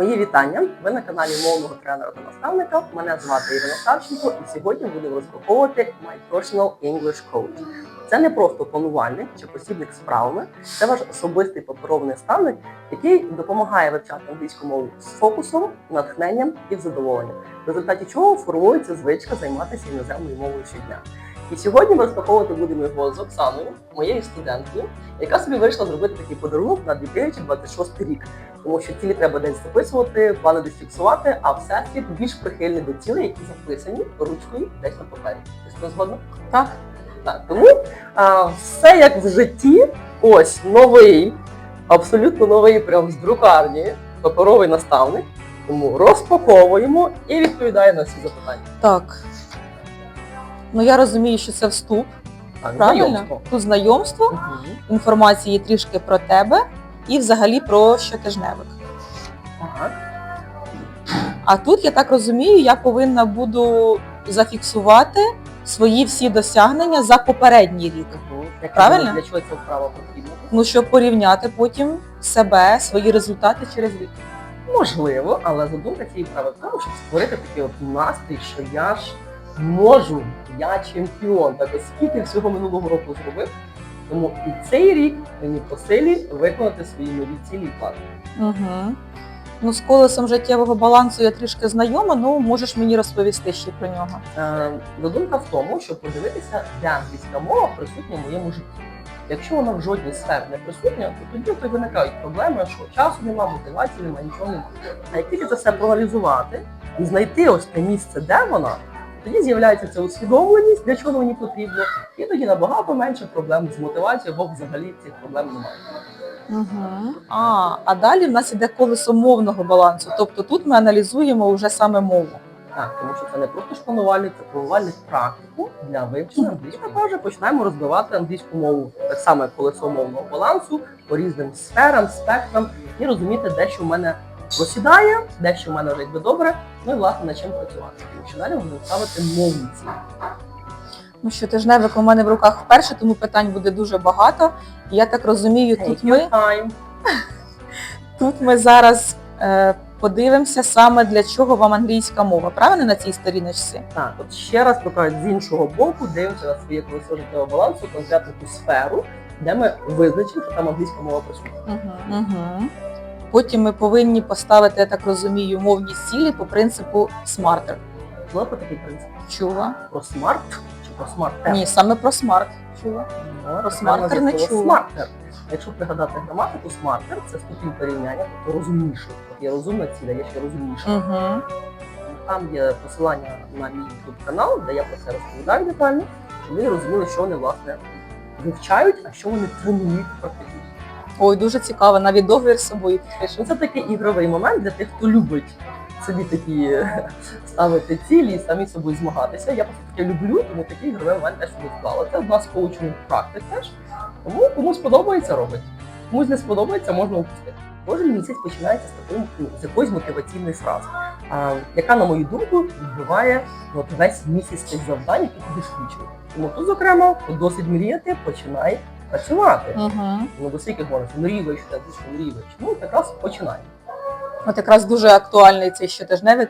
Мої вітання. Ви на каналі мовного тренера та наставника. Мене звати Ірина Савченко, і сьогодні будемо розпаковувати My Personal English Coach. Це не просто планувальник чи посібник з вправами, це ваш особистий паперовий наставник, який допомагає вивчати англійську мову з фокусом, натхненням і задоволенням, в результаті чого формується звичка займатися іноземною мовою щодня. І сьогодні ми розпаковувати будемо його з Оксаною, моєю студенткою, яка собі вирішила зробити такий подарунок на 2026 рік. Тому що цілі треба десь записувати, плани десь фіксувати, а всесвіт більш прихильний до цілей, які записані ручкою десь на папері. Ти згодна? Так. Так, тому а, все як в житті, ось новий, абсолютно новий, прям з друкарні, паперовий наставник. Тому розпаковуємо і відповідає на всі запитання. Так. Ну я розумію, що це вступ, Так, правильно? знайомство. Тут знайомство, Мгм. інформації трішки про тебе і взагалі про щотижневик. Так. А тут, я так розумію, я повинна буду зафіксувати свої всі досягнення за попередній рік. Як Правильно? Для чого ця вправа потрібна? Ну, щоб порівняти потім себе, свої результати через рік. Можливо, але задумка цієї вправи в тому, щоб створити такий от настрій, що я ж можу, я чемпіон. Так ось скільки всього минулого року зробив. Тому і цей рік мені по силі виконати свої нові цілі і плани. Угу. Ну, з колесом життєвого балансу я трішки знайома, ну можеш мені розповісти ще про нього. Е, Задумка в тому, щоб подивитися, де англійська мова присутня в моєму житті. Якщо вона в жодній сфері не присутня, то тоді то виникають проблеми, що часу немає, мотивації немає, нічого немає. А як тільки це все проаналізувати і знайти ось те місце, де вона, тоді з'являється ця усвідомленість, для чого мені потрібно, і тоді набагато менше проблем з мотивацією, бо взагалі цих проблем немає. Угу. А, а далі в нас іде колесо мовного балансу. Тобто тут ми аналізуємо вже саме мову. Так, тому що це не просто ж планувальник, це планувальник практику для вивчення англійської. Також починаємо розвивати англійську мову, так само як колесо мовного балансу по різним сферам, спектрам і розуміти, де що в мене просідає, де що в мене вже якби добре, ну і власне над чим працювати. Тому що далі будемо ставити мовні цілі. Ну що тижневик у мене в руках вперше, тому питань буде дуже багато. І Я так розумію, тут ми, time. тут ми зараз е, подивимося саме для чого вам англійська мова. Правильно на цій сторіночці? Так, от ще раз покажу з іншого боку, дивимося на своє колесо життєвого балансу, конкретну ту сферу, де ми визначимо, що там англійська мова присутня. Угу. Угу. Потім ми повинні поставити, я так розумію, мовні цілі по принципу SMARTER. Чула про такий принцип? Чула? Про смарт чи про смарт Ні, саме про смарт. Чула. Про смартер не чула. Смартер. Якщо пригадати граматику, смартер це ступінь порівняння, тобто розумніше. От є розумна ціля, є ще розумніша. Угу. Там є посилання на мій YouTube канал, де я про це розповідаю детально, щоб ви розуміли, що вони власне вивчають, а що вони тренують практично. Ой, дуже цікаво, навіть договір з собою підпишу. Це такий ігровий момент для тих, хто любить собі такі е, ставити цілі і самі собою змагатися. Я просто таке люблю, тому такий ігровий момент теж собі вклала. Це одна з коучинг практик теж. Тому комусь подобається робить. Комусь не сподобається, можна упустити. Кожен місяць починається з такої ну, з якоїсь мотиваційної фрази, а, яка, на мою думку, відбиває ну, весь місяць тих завдань, які тобі включені. Тому тут, зокрема, досить мріяти, починає працювати. Угу. Ну, до скільки говорить, мрієш, так мрієш. Ну, якраз починай. От якраз дуже актуальний цей щотижневик.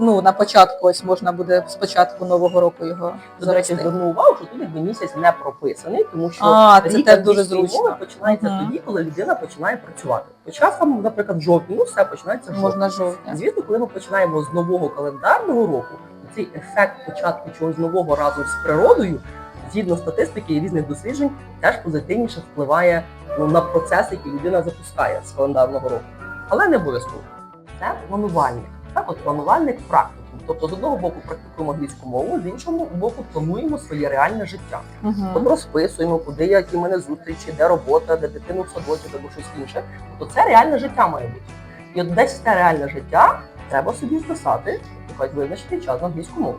Ну, на початку ось можна буде з початку нового року його речі, завести. увагу, що тут якби місяць не прописаний, тому що А, це рік теж дуже зручно. мови починається Мгм. тоді, коли людина починає працювати. Почав там, наприклад, в жовтні, ну все починається в жовтні. Можна жовтня. Звісно, коли ми починаємо з нового календарного року, цей ефект початку чогось нового разом з природою, згідно статистики і різних досліджень, теж позитивніше впливає ну, на процес, який людина запускає з календарного року. Але не обов'язково. Це планувальник. Так, от планувальник практикум. Тобто з одного боку практикуємо англійську мову, з іншого боку плануємо своє реальне життя. От Угу. розписуємо, куди які в мене зустрічі, де робота, де дитину в садочок або щось інше. Тобто це реальне життя має бути. І от десь це реальне життя треба собі вписати, визначити час на англійську мову.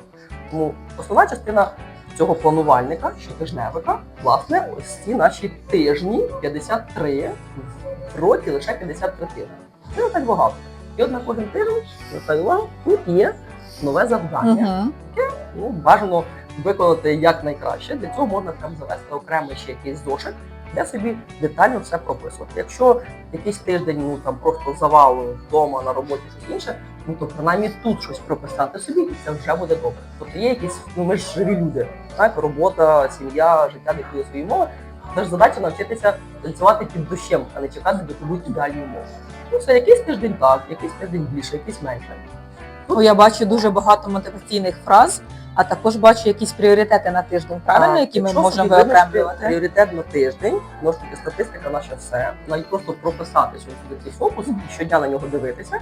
Тому основна частина цього планувальника, щотижневика, власне, ось ці наші тижні 53 в році лише 53 тижні. Це не так багато. І от на кожен тиждень, звертаю увагу, тут є нове завдання Угу. ну, бажано виконати якнайкраще. Для цього можна прям завести окремо ще якийсь зошит, де собі детально все прописувати. Якщо якийсь тиждень ну там просто завал вдома на роботі щось інше, ну то принаймні тут щось прописати собі, і це вже буде добре. Тобто є якісь, ну ми ж живі люди, так, робота, сім'я, життя диктує свої мови. Наша задача навчитися танцювати під дощем, а не чекати, доки будуть ідеальні умови. Ну все, якийсь тиждень так, якийсь тиждень більше, якийсь менше. Бо я бачу дуже багато мотиваційних фраз, а також бачу якісь пріоритети на тиждень, правильно, які ми можемо виокремлювати. Пріоритет на тиждень, знову ж таки, статистика наше все. Навіть просто прописати сьогодні цей фокус і щодня на нього дивитися,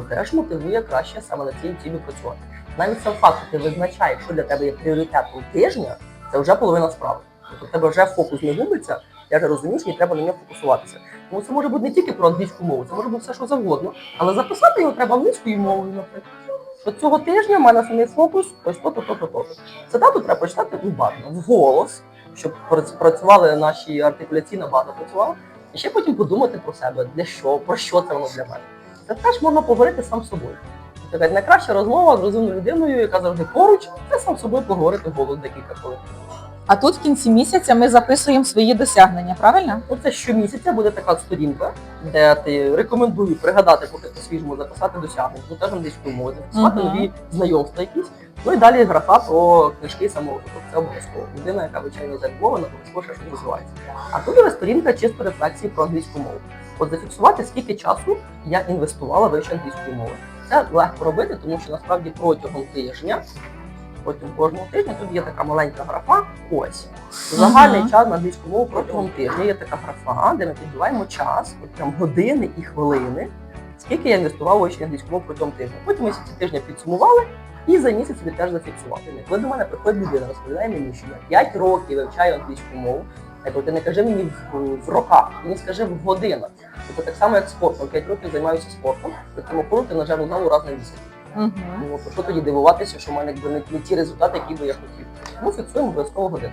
теж мотивує краще саме на цій цілі працювати. Навіть сам факт, що ти визначаєш, що для тебе є пріоритетом тижня, це вже половина справи. Тобто в тебе вже фокус не губиться, я вже розумієш, і треба на нього фокусуватися. Тому це може бути не тільки про англійську мову, це може бути все, що завгодно. Але записати його треба англійською мовою, наприклад. Що цього тижня в мене основний фокус ось то, то, то, то, то. Цитату треба прочитати бажано, вголос, щоб працювали наші артикуляційна база працювала. І ще потім подумати про себе, для що, про що це воно для мене. Це теж можна поговорити сам з собою. Така найкраща розмова з розумною людиною, яка завжди поруч, це сам з собою поговорити вголос декілька хвилин. А тут в кінці місяця ми записуємо свої досягнення, правильно? Ну, це щомісяця буде така сторінка, де ти рекомендую пригадати, поки по свіжому записати досягнення, ну теж англійською мовою, записати Мгм. нові знайомства якісь. Ну і далі графа про книжки саморозвиток. Це обов'язково. Людина, яка вивчає іноземну мову, на обов'язково ще щось розвивається. А тут буде сторінка чисто рефлексії про англійську мову. От зафіксувати, скільки часу я інвестувала в англійської мови. Це легко робити, тому що насправді протягом тижня, протягом кожного тижня тут є така маленька графа. Ось загальний Мгм. час на англійську мову протягом тижня є така графа, де ми підбиваємо час, от прям години і хвилини, скільки я інвестував у вивчення англійської мови протягом тижня. Потім ми ці тижня підсумували і за місяць собі теж зафіксували. Коли до мене приходить людина, розповідає мені, що я 5 років вивчаю англійську мову. Я кажу, ти не кажи мені в, в роках, мені скажи в годинах. Тобто так само, як спортом. 5 років займаюся спортом, при цьому ти нажав залу раз на місяць. Угу. Ну, то що тоді дивуватися, що в мене якби не, не ті результати, які би я хотів. Тому фіксуємо обов'язково годину.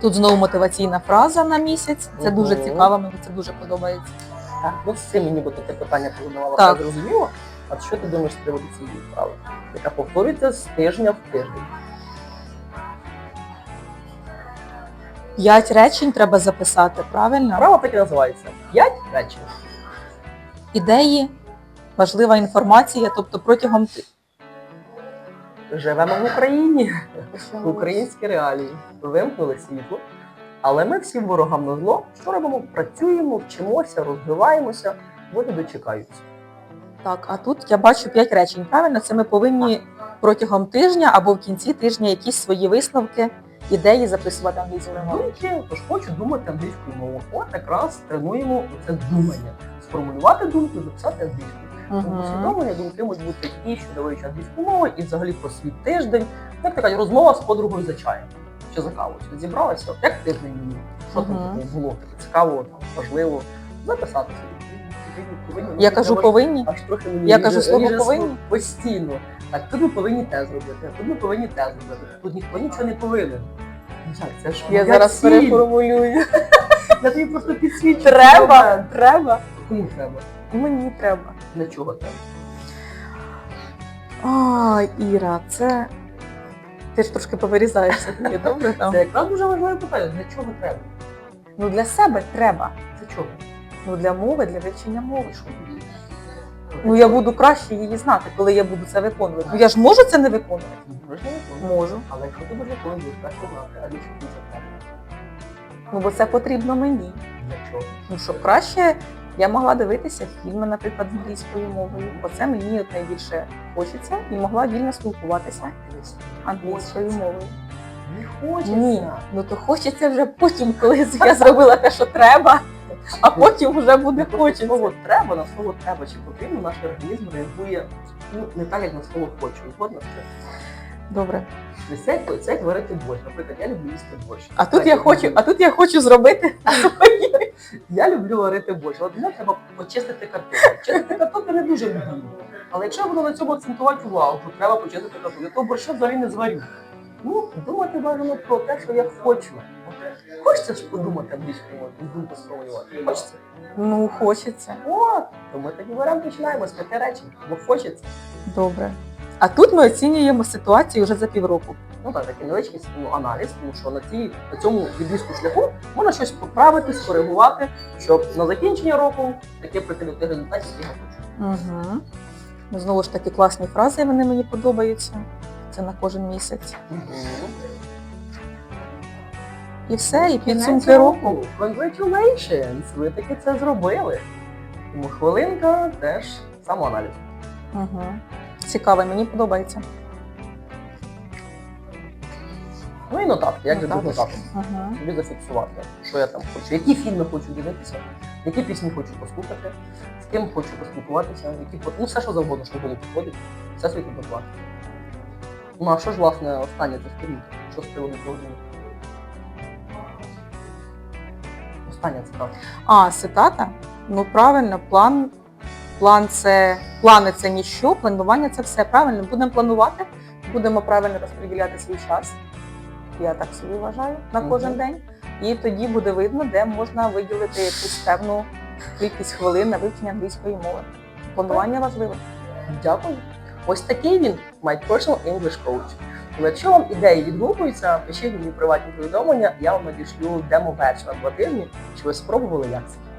Тут знову мотиваційна фраза на місяць. Це Мгм. дуже цікаво, мені це дуже подобається. Так, ну цим мені би таке питання позадавала Так. все зрозуміло. А що ти думаєш з приводу цієї вправи, яка повторюється з тижня в тиждень? П'ять речень треба записати, правильно? Вправа так і називається п'ять речень. Ідеї, важлива інформація, тобто протягом ти- Живемо в Україні, в українські реалії. Вимкнули світло. Але ми всі ворогам на зло. Що робимо? Працюємо, вчимося, розвиваємося, вони дочекаються. Так, а тут я бачу п'ять речень. Правильно, це ми повинні протягом тижня або в кінці тижня якісь свої висновки, ідеї записувати англійською мовою. Думки, тож хочу думати англійською мовою. От якраз тренуємо це думання. Сформулювати думку, записати англійською. Тому Мгм. усвідомлення думки можуть бути і щодо вивчення англійської мови, і взагалі про свій тиждень. Як така розмова з подругою за чаєм. Чи за кавою. Чи Зібралася, як тиждень? Що там було? Таке цікаво, важливо. Записати собі. Повинні, Я кажу, повинні. Аж трохи мені Я кажу слово «повинні»? постійно. Так, тут ми повинні те зробити, тут ми повинні те зробити. Тут ніхто нічого не повинен. Як, це ж Я моя зараз ціль. переформулюю. Я тобі просто підсвічую. Треба, треба. Кому треба? Мені треба. Для чого треба? А, Іра, це. Ти ж трошки повирізаєшся, тобі добре там. Це якраз дуже важливе питання. Для чого треба? Ну для себе треба. Для чого? Ну для мови, для вивчення мови. Ну я буду краще її знати, коли я буду це виконувати. Ну я ж можу це не виконувати? Можна виконувати. Можу. Але якщо ти будеш виконувати, краще знати, а треба? Ну бо це потрібно мені. Для чого? Ну щоб краще я могла дивитися фільми, наприклад, англійською мовою, бо це мені от найбільше хочеться і могла вільно спілкуватися англійською мовою. Не хочеться. Ні, ну то хочеться вже потім, коли я зробила те, що треба, а потім вже буде хочеться. слово треба, на слово треба чи потрібно, наш організм реагує ну, не так, як на слово хочу. Згодна з цим? Добре. Не це, як варити борщ. Наприклад, я люблю їсти борщ. А тут Так, я хочу, люблю. а тут я хочу зробити. Я люблю варити борщ. От мені треба почистити картоплю. Чистити картоплю не дуже люблю. Але якщо я буду на цьому акцентувати увагу, то треба почистити картоплю, то борща взагалі не зварю. Ну, думати бажано про те, що я хочу. Хочеться ж подумати мовою, думку сформулювати. Хочеться? Ну, хочеться. От, то ми тоді беремо починаємо з п'яти речень, бо хочеться. Добре. А тут ми оцінюємо ситуацію вже за півроку. Ну так, такий невеличкий ну, аналіз, тому що на, цій, на цьому відрізку шляху можна щось поправити, скоригувати, щоб на закінчення року таке тих результатів, які я хочу. Угу. Знову ж таки класні фрази, вони мені подобаються. Це на кожен місяць. І все, і підсумки року. Congratulations! Ви таки це зробили. Тому хвилинка теж самоаналіз. Угу. Цікаво, мені подобається. Ну і нотатки, як без Нотаточки. Угу. Собі зафіксувати, що я там хочу, які фільми хочу дивитися, які пісні хочу послухати, з ким хочу поспілкуватися, які ну все, що завгодно, що буде підходить, все собі підготувати. Ну а що ж, власне, останнє це сторінка? Що з приводу цього Остання цитата. А, цитата? Ну правильно, план. План це плани це ніщо, планування це все. Правильно, будемо планувати, будемо правильно розподіляти свій час. Я так собі вважаю на кожен день. І тоді буде видно, де можна виділити якусь певну кількість хвилин на вивчення англійської мови. Планування важливе. Дякую. Ось такий він My Personal English Coach. Якщо вам ідеї відгукуються, пишіть мені приватні повідомлення, я вам надішлю демо-версію два тижні, щоб ви спробували як це.